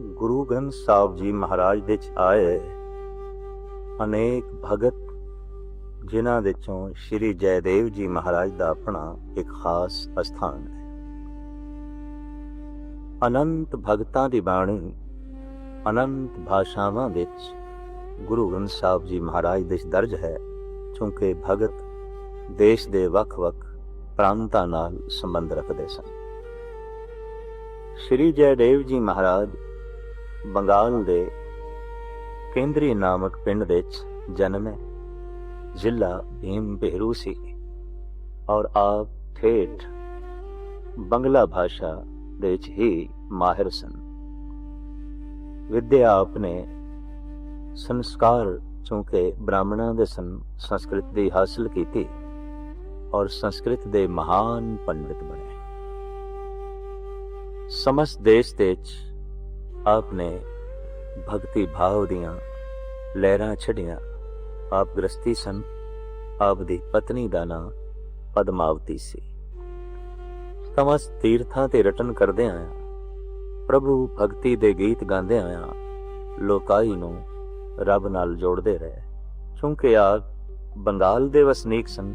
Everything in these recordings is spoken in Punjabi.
ਗੁਰੂ ਗ੍ਰੰਥ ਸਾਹਿਬ ਜੀ ਮਹਾਰਾਜ ਦੇ ਚ ਆਏ ਅਨੇਕ ਭਗਤ, ਜਿਨ੍ਹਾਂ ਦੇ ਚੋਂ ਸ਼੍ਰੀ ਜੈਦੇਵ ਜੀ ਮਹਾਰਾਜ ਦਾ ਆਪਣਾ ਇੱਕ ਖਾਸ ਸਥਾਨ ਹੈ। ਅਨੰਤ ਭਗਤਾਂ ਦੀ ਬਾਣੀ, ਅਨੰਤ ਭਾਸ਼ਾਵਾਂ ਵਿੱਚ ਗੁਰੂ ਗ੍ਰੰਥ ਸਾਹਿਬ ਜੀ ਮਹਾਰਾਜ ਦੇ ਦਰਜ ਹੈ, ਕਿਉਂਕਿ ਭਗਤ ਦੇਸ਼ ਦੇ ਵੱਖ-ਵੱਖ ਪ੍ਰਾਂਤਾਂ ਨਾਲ ਸੰਬੰਧ ਰੱਖਦੇ ਸਨ। ਸ਼੍ਰੀ ਜੈਦੇਵ ਜੀ ਮਹਾਰਾਜ ਬੰਗਾਲ ਦੇ ਕੇਂਦਰੀ ਨਾਮਕ ਪਿੰਡ ਵਿੱਚ ਜਨਮੇ ਜ਼ਿਲ੍ਹਾ ਭੀਮ ਬੇਰੂ ਸੀ ਔਰ ਆਪ ਠੇਠ ਬੰਗਲਾ ਭਾਸ਼ਾ ਦੇ ਵਿੱਚ ਹੀ ਮਾਹਿਰ ਸਨ। ਵਿਦਿਆ ਆਪਨੇ ਸੰਸਕਾਰ ਚੁੰਕੇ ਬ੍ਰਾਹਮਣਾਂ ਦੇ ਸਨ ਸੰਸਕ੍ਰਿਤ ਦੀ ਹਾਸਲ ਕੀਤੀ ਔਰ ਸੰਸਕ੍ਰਿਤ ਦੇ ਮਹਾਨ ਪੰਡਿਤ ਬਣੇ। ਸਮਸ ਦੇਸ਼ ਦੇ ਵਿੱਚ ਆਪ ਨੇ ਭਗਤੀ ਭਾਵ ਦੀਆਂ ਲਹਿਰਾਂ ਛੱਡੀਆਂ ਆਪ ਗ੍ਰਸਤੀ ਸਨ ਆਪ ਦੀ ਪਤਨੀ ਦਾ ਨਾਂ ਪਦਮਾਵਤੀ ਸੀ ਸਮਸਤ ਤੀਰਥਾਂ ਤੇ ਰਟਨ ਕਰਦੇ ਆਇਆ ਪ੍ਰਭੂ ਭਗਤੀ ਦੇ ਗੀਤ ਗਾਉਂਦੇ ਆਇਆ ਲੋਕਾਈ ਨੂੰ ਰੱਬ ਨਾਲ ਜੋੜਦੇ ਰਹੇ ਕਿਉਂਕਿ ਆਪ ਬੰਗਾਲ ਦੇ ਵਸਨੀਕ ਸਨ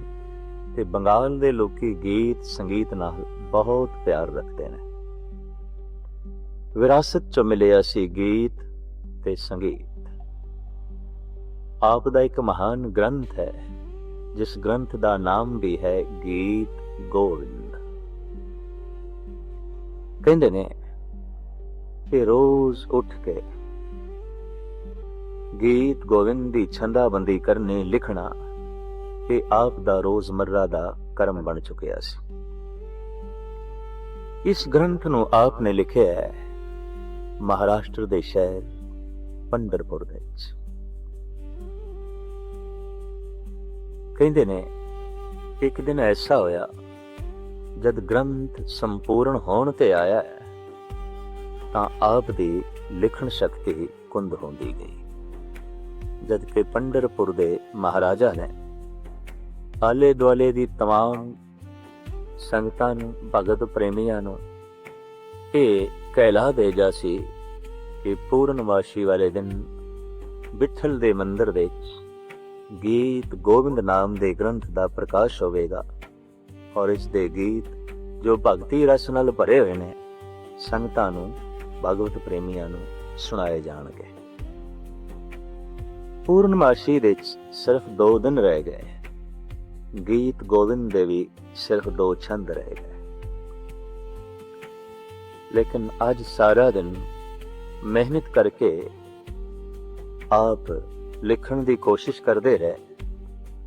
ਤੇ ਬੰਗਾਲ ਦੇ ਲੋਕੀ ਗੀਤ ਸੰਗੀਤ ਨਾਲ ਬਹੁਤ ਪਿਆਰ ਰੱਖਦੇ ਨੇ ਵਿਰਾਸਤ ਚ ਮਿਲਿਆ ਸੀ ਗੀਤ ਤੇ ਸੰਗੀਤ। ਆਪ ਦਾ ਇੱਕ ਮਹਾਨ ਗ੍ਰੰਥ ਹੈ, ਜਿਸ ਗ੍ਰੰਥ ਦਾ ਨਾਮ ਵੀ ਹੈ ਗੀਤ ਗੋਵਿੰਦ। ਕਹਿੰਦੇ ਨੇ ਕਿ ਰੋਜ਼ ਉੱਠ ਕੇ ਗੀਤ ਗੋਵਿੰਦ ਦੀ ਛੰਦਾਬੰਦੀ ਕਰਨੀ ਲਿਖਣਾ, ਇਹ ਆਪ ਦਾ ਰੋਜ਼ਮਰਰਾ ਦਾ ਕਰਮ ਬਣ ਚੁੱਕਿਆ ਸੀ। ਇਸ ਗ੍ਰੰਥ ਨੂੰ ਆਪ ਨੇ ਲਿਖਿਆ ਹੈ ਮਹਾਰਾਸ਼ਟਰ ਦੇ ਸ਼ਹਿਰ ਪੰਡਰਪੁਰ ਦੇ ਵਿੱਚ ਕਹਿੰਦੇ ਨੇ ਇੱਕ ਦਿਨ ਐਸਾ ਹੋਇਆ ਜਦ ਗ੍ਰੰਥ ਸੰਪੂਰਨ ਹੋਣ ਤੇ ਆਇਆ ਹੈ, ਤਾਂ ਆਪ ਦੀ ਲਿਖਣ ਸ਼ਕਤੀ ਕੁੰਦ ਹੁੰਦੀ ਗਈ ਜਦ ਕਿ ਪੰਡਰਪੁਰ ਦੇ ਮਹਾਰਾਜਾ ਨੇ ਆਲੇ ਦੁਆਲੇ ਦੀ तमाम ਸੰਗਤਾਂ ਨੂੰ ਭਗਤ ਪ੍ਰੇਮੀਆਂ ਨੂੰ ਇਹ ਕਹਿਲਾ ਦੇ ਜਾ ਸੀ ਕਿ ਪੂਰਨਵਾਸ਼ੀ ਵਾਲੇ ਦਿਨ ਵਿਠਲ ਦੇ ਮੰਦਿਰ ਵਿੱਚ ਗੀਤ ਗੋਬਿੰਦ ਨਾਮ ਦੇ ਗ੍ਰੰਥ ਦਾ ਪ੍ਰਕਾਸ਼ ਹੋਵੇਗਾ ਔਰ ਇਸ ਦੇ ਗੀਤ ਜੋ ਭਗਤੀ ਰਸ ਨਾਲ ਭਰੇ ਹੋਏ ਨੇ, ਸੰਗਤਾਂ ਨੂੰ, ਭਗਵਤ ਪ੍ਰੇਮੀਆਂ ਨੂੰ ਸੁਣਾਏ ਜਾਣਗੇ। ਪੂਰਨਮਾਸ਼ੀ ਦੇ ਵਿੱਚ ਸਿਰਫ 2 ਦਿਨ ਰਹਿ ਗਏ। ਗੀਤ ਗੋਬਿੰਦ ਦੇ ਵੀ ਸਿਰਫ 2 ਛੰਦ ਰਹਿ ਗਏ। ਲੇਕਿਨ ਅੱਜ ਸਾਰਾ ਦਿਨ ਮਿਹਨਤ ਕਰਕੇ ਆਪ ਲਿਖਣ ਦੀ ਕੋਸ਼ਿਸ਼ ਕਰਦੇ ਰਹੇ।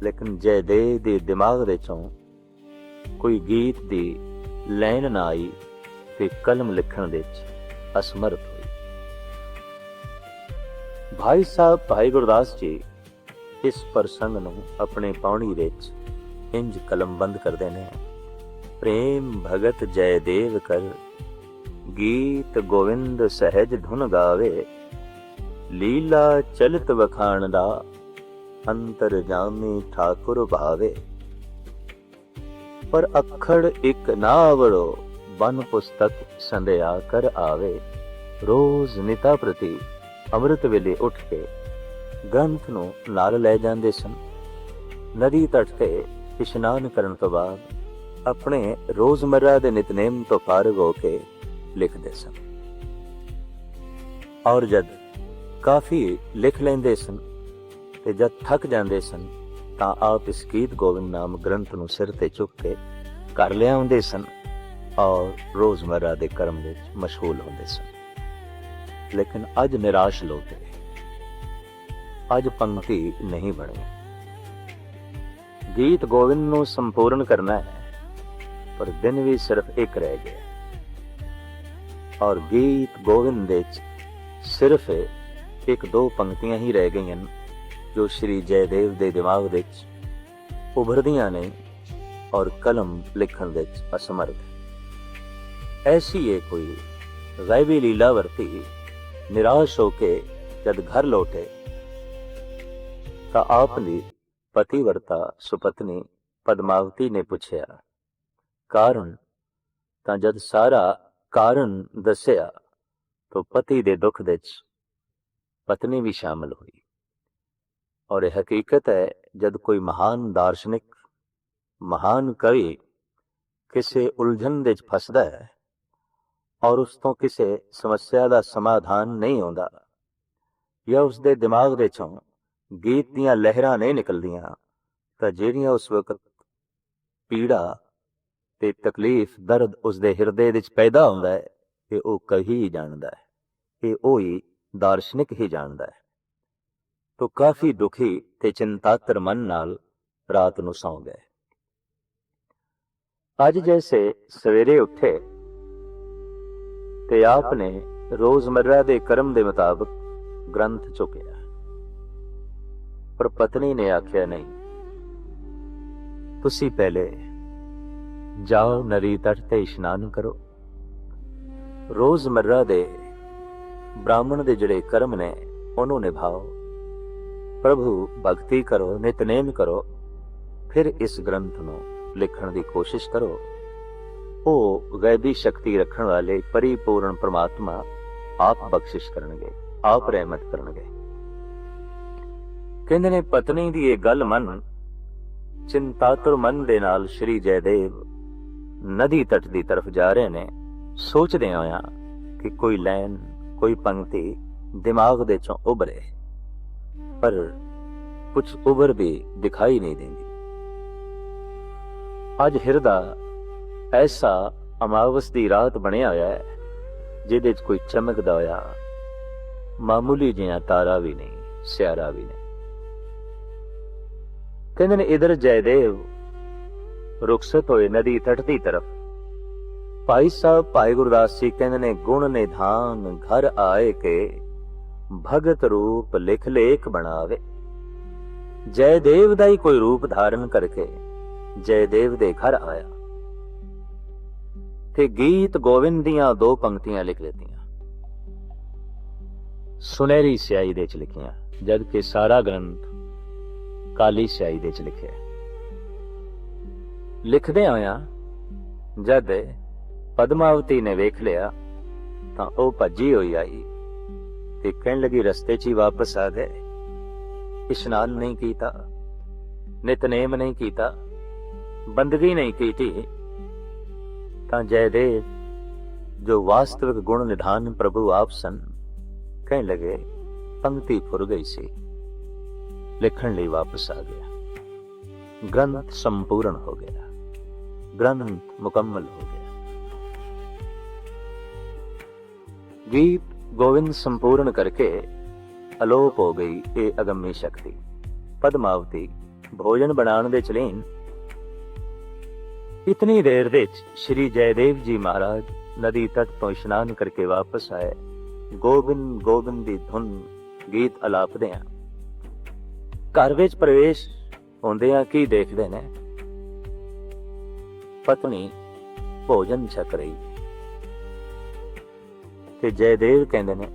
ਲੇਕਿਨ ਜੈਦੇ ਦੇ ਦਿਮਾਗ ਦੇ ਚੋਂ ਕੋਈ ਗੀਤ ਦੀ ਲਾਈਨ ਨਾ ਆਈ ਤੇ ਕਲਮ ਲਿਖਣ ਦੇ ਵਿੱਚ ਅਸਮਰਥ ਹੋਈ। ਭਾਈ ਸਾਹਿਬ, ਭਾਈ ਗੁਰਦਾਸ ਜੀ ਇਸ ਪ੍ਰਸੰਗ ਨੂੰ ਆਪਣੇ ਪਾਉਣੀ ਵਿੱਚ ਇੰਜ ਕਲਮਬੰਦ ਕਰਦੇ ਨੇ। ਪ੍ਰੇਮ ਭਗਤ ਜੈ ਦੇਵ ਕਰ ਗੀਤ ਗੋਵਿੰਦ ਸਹਿਜ ਧੁਨ ਗਾਵੇ, ਲੀਲਾ ਚਲਤ ਵਖਾਣ ਦਾ ਅੰਤਰ ਜਾਮੀ ਠਾਕੁਰ ਭਾਵੇ। ਪਰ ਅੱਖੜ ਇੱਕ ਨਾ ਆਵੜੋ ਬਨ ਪੁਸਤਕ ਸੰਧਿਆ ਕਰ ਆਵੇ। ਰੋਜ਼ ਨਿਤਾ ਪ੍ਰਤੀ ਅੰਮ੍ਰਿਤ ਵੇਲੇ ਉੱਠ ਕੇ ਗ੍ਰੰਥ ਨੂੰ ਨਾਲ ਲੈ ਜਾਂਦੇ ਸਨ। ਨਦੀ ਤਟ ਤੇ ਇਸ਼ਨਾਨ ਕਰਨ ਤੋਂ ਬਾਅਦ ਆਪਣੇ ਰੋਜ਼ਮਰਰਾ ਦੇ ਨਿਤਨੇਮ ਤੋਂ ਪਾਰ ਹੋ ਕੇ ਲਿਖਦੇ ਸਨ। ਔਰ ਜਦ ਕਾਫੀ ਲਿਖ ਲੈਂਦੇ ਸਨ ਤੇ ਜਦ ਥੱਕ ਜਾਂਦੇ ਸਨ, ਤਾਂ ਆਪ ਇਸ ਗੀਤ ਗੋਬਿੰਦ ਨਾਮ ਗ੍ਰੰਥ ਨੂੰ ਸਿਰ ਤੇ ਚੁੱਕ ਕੇ ਘਰ ਲਿਆਉਂਦੇ ਸਨ ਔਰ ਰੋਜ਼ਮਰਾ ਦੇ ਕਰਮ ਵਿੱਚ ਮਸ਼ਗੂਲ ਹੁੰਦੇ ਸਨ। ਲੇਕਿਨ ਅੱਜ ਨਿਰਾਸ਼ ਲੋਕ ਹੈ ਅੱਜ ਪੰਕਤੀ ਨਹੀਂ ਬਣੀ। ਗੀਤ ਗੋਬਿੰਦ ਨੂੰ ਸੰਪੂਰਨ ਕਰਨਾ ਹੈ, ਪਰ ਦਿਨ ਵੀ ਸਿਰਫ ਇੱਕ ਰਹਿ ਗਿਆ। ਔਰ ਗੀਤ ਗੋਬਿੰਦ ਵਿੱਚ ਸਿਰਫ ਇੱਕ ਦੋ ਪੰਕਤੀਆਂ ਹੀ ਰਹਿ ਗਈਆਂ ਜੋ ਸ਼੍ਰੀ ਜੈਦੇਵ ਦੇ ਦਿਮਾਗ ਵਿੱਚ ਉਭਰਦੀਆਂ ਨੇ ਔਰ ਕਲਮ ਲਿਖਣ ਵਿੱਚ ਅਸਮਰਥ ਐਸੀ ਹੈ ਕੋਈ ਗੈਬੀ ਲੀਲਾ ਵਰਤੀ ਨਿਰਾਸ਼ ਹੋ ਕੇ ਜਦ ਘਰ ਲੌਟੇ, ਤਾਂ ਆਪ ਨੇ ਪਤੀਵਰਤਾ ਸੁਪਤਨੀ ਪਦਮਾਵਤੀ ਨੇ ਪੁੱਛਿਆ, ਕਾਰਨ? ਤਾਂ ਜਦ ਸਾਰਾ ਕਾਰਨ ਦੱਸਿਆ, ਤਾਂ ਪਤੀ ਦੇ ਦੁੱਖ ਦੇ ਵਿੱਚ ਪਤਨੀ ਵੀ ਸ਼ਾਮਲ ਹੋਈ। ਔਰ ਇਹ ਹਕੀਕਤ ਹੈ, ਜਦ ਕੋਈ ਮਹਾਨ ਦਾਰਸ਼ਨਿਕ, ਮਹਾਨ ਕਵੀ ਕਿਸੇ ਉਲਝਣ ਦੇ ਵਿੱਚ ਫਸਦਾ ਹੈ ਔਰ ਉਸ ਤੋਂ ਕਿਸੇ ਸਮੱਸਿਆ ਦਾ ਸਮਾਧਾਨ ਨਹੀਂ ਆਉਂਦਾ ਜਾਂ ਉਸ ਦੇ ਦਿਮਾਗ ਦੇ ਚੋਂ ਗੀਤ ਦੀਆਂ ਲਹਿਰਾਂ ਨਹੀਂ ਨਿਕਲਦੀਆਂ, ਤਾਂ ਜਿਹੜੀਆਂ ਉਸ ਵਕਤ ਪੀੜਾ ਤੇ ਤਕਲੀਫ ਦਰਦ ਉਸ ਦੇ ਹਿਰਦੇ ਵਿੱਚ ਪੈਦਾ ਹੁੰਦਾ ਹੈ ਇਹ ਉਹ ਕਹੀ ਹੀ ਜਾਣਦਾ ਹੈ ਇਹ ਉਹ ਹੀ ਦਾਰਸ਼ਨਿਕ ਹੀ ਜਾਣਦਾ ਹੈ। ਤੋ ਕਾਫੀ ਦੁਖੀ ਤੇ ਚਿੰਤਾਤਰ ਮਨ ਨਾਲ ਰਾਤ ਨੂੰ ਸੌਂ ਗਏ। ਅੱਜ ਜੈਸੇ ਸਵੇਰੇ ਉੱਠੇ ਤੇ ਆਪ ਨੇ ਰੋਜ਼ਮਰਰਾ ਦੇ ਕਰਮ ਦੇ ਮੁਤਾਬਕ ਗ੍ਰੰਥ ਚੁੱਕਿਆ। ਪਰ ਪਤਨੀ ਨੇ ਆਖਿਆ, ਨਹੀਂ, ਤੁਸੀਂ ਪਹਿਲੇ ਜਾਓ ਨਰੀ ਤਟ ਤੇ ਇਸ਼ਨਾਨ ਕਰੋ। ਰੋਜ਼ਮਰਰਾ ਦੇ ਬ੍ਰਾਹਮਣ ਦੇ ਜਿਹੜੇ ਕਰਮ ਨੇ, ਉਹਨੂੰ ਨਿਭਾਓ। ਪ੍ਰਭੂ ਭਗਤੀ ਕਰੋ, ਨਿਤਨੇਮ ਕਰੋ, ਫਿਰ ਇਸ ਗ੍ਰੰਥ ਨੂੰ ਲਿਖਣ ਦੀ ਕੋਸ਼ਿਸ਼ ਕਰੋ। ਉਹ ਗੈਬੀ ਸ਼ਕਤੀ ਰੱਖਣ ਵਾਲੇ ਪਰਿਪੂਰਨ ਪ੍ਰਮਾਤਮਾ ਆਪ ਬਖਸ਼ਿਸ਼ ਕਰਨਗੇ, ਆਪ ਰਹਿਮਤ ਕਰਨਗੇ। ਕਹਿੰਦੇ ਨੇ, ਪਤਨੀ ਦੀ ਇਹ ਗੱਲ ਮੰਨ, ਚਿੰਤਾਤੁਰ ਮਨ ਦੇ ਨਾਲ ਸ਼੍ਰੀ ਜੈਦੇਵ ਨਦੀ ਤਟ ਦੀ ਤਰਫ ਜਾ ਰਹੇ ਨੇ, ਸੋਚਦੇ ਹੋਇਆ ਕਿ ਕੋਈ ਲਾਈਨ, ਕੋਈ ਪੰਕਤੀ ਦਿਮਾਗ ਦੇ ਚੋਂ ਉਭਰੇ। ਪਰ ਕੁਝ ਉਭਰ ਵੀ ਦਿਖਾਈ ਨਹੀਂ ਦਿੰਦੀ। ਅੱਜ ਹਿਰਦਾ ਐਸਾ ਅਮਾਵਸ ਦੀ ਰਾਤ ਬਣਿਆ ਹੋਇਆ ਹੈ, ਜਿਹਦੇ 'ਚ ਕੋਈ ਚਮਕਦਾ ਹੋਇਆ ਮਾਮੂਲੀ ਜਿਹਾ ਤਾਰਾ ਵੀ ਨਹੀਂ, ਸਿਆਰਾ ਵੀ ਨਹੀਂ। ਕਹਿੰਦੇ ਨੇ, ਇਧਰ ਜੈਦੇਵ ਰੁਖਸਤ ਹੋਏ ਨਦੀ ਤਟ ਦੀ ਤਰਫ। ਭਾਈ ਸਾਹਿਬ, ਭਾਈ ਗੁਰਦਾਸ ਜੀ ਕਹਿੰਦੇ ਨੇ, ਗੁਣ ਨਿਧਾਨ ਘਰ ਆਏ ਕੇ ਭਗਤ ਰੂਪ ਲਿਖ ਲੇਖ ਬਣਾਵੇ। ਜੈਦੇਵ ਦਾ ਹੀ ਕੋਈ ਰੂਪ ਧਾਰਨ ਕਰਕੇ ਜੈਦੇਵ ਦੇ ਘਰ ਆਇਆ। ਤੇ ਗੀਤ ਗੋਵਿੰਦ ਦੀਆਂ ਦੋ ਪੰਕਤੀਆਂ ਲਿਖ ਦਿੱਤੀਆਂ। ਸੁਨਹਿਰੀ ਸਿਆਹੀ ਦੇ ਚ ਲਿਖੀਆਂ ਜਦ ਕਿ ਸਾਰਾ ਗ੍ਰੰਥ ਕਾਲੀ ਸਿਆਹੀ ਦੇ ਚ ਲਿਖਿਆ। ਲਿਖਦੇ ਆਇਆ, ਜਦ ਪਦਮਾਵਤੀ ਨੇ ਵੇਖ ਲਿਆ, ਤਾਂ ਉਹ ਭੱਜੀ ਹੋਈ ਆਈ ਤੇ ਕਹਿਣ ਲੱਗੀ, ਰਸਤੇ 'ਚ ਹੀ ਵਾਪਸ ਆ ਗਏ। ਇਸ਼ਨਾਨ ਨਹੀਂ ਕੀਤਾ, ਨਿਤਨੇਮ ਨਹੀਂ ਕੀਤਾ, ਬੰਦਗੀ ਨਹੀਂ ਕੀਤੀ। ਤਾਂ ਜੈਦੇਵ, ਜੋ ਵਾਸਤਵਿਕ ਗੁਣ ਨਿਧਾਨ ਪ੍ਰਭੂ ਆਪ ਸਨ, ਕਹਿਣ ਲਗੇ, ਪੰਕਤੀ ਫੁਰ ਗਈ ਸੀ। ਲਿਖਣ ਲਈ ਵਾਪਸ ਆ ਗਿਆ। ਗ੍ਰੰਥ ਸੰਪੂਰਨ ਹੋ ਗਿਆ। ਗ੍ਰੰਥ ਮੁਕੰਮਲ ਹੋ ਗਿਆ। ਗੀਤ ਗੋਵਿੰਦ ਸੰਪੂਰਨ ਕਰਕੇ ਅਲੋਪ ਹੋ ਗਈ ਇਹ ਅਗੰਮੀ ਸ਼ਕਤੀ। ਪਦਮਾਵਤੀ, ਭੋਜਨ ਬਣਾਉਣ ਦੇ ਚਲੇਨ। ਇਤਨੀ ਦੇਰ ਵਿੱਚ ਸ਼੍ਰੀ ਜੈਦੇਵ ਜੀ ਮਹਾਰਾਜ ਨਦੀ ਤਟ ਤੋਂ ਇਸ਼ਨਾਨ ਕਰਕੇ ਵਾਪਸ ਆਏ। ਗੋਬਿੰਦ ਗੋਬਿੰਦ ਦੀ ਧੁਨ ਗੀਤ ਅਲਾਪਦੇ ਆ ਘਰ ਵਿੱਚ ਪ੍ਰਵੇਸ਼ ਹੁੰਦੇ ਆ ਕੀ ਦੇਖਦੇ ਨੇ? ਪਤਨੀ ਭੋਜਨ ਛਕ ਰਹੀ। ਤੇ ਜੈਦੇਵ ਕਹਿੰਦੇ ਨੇ,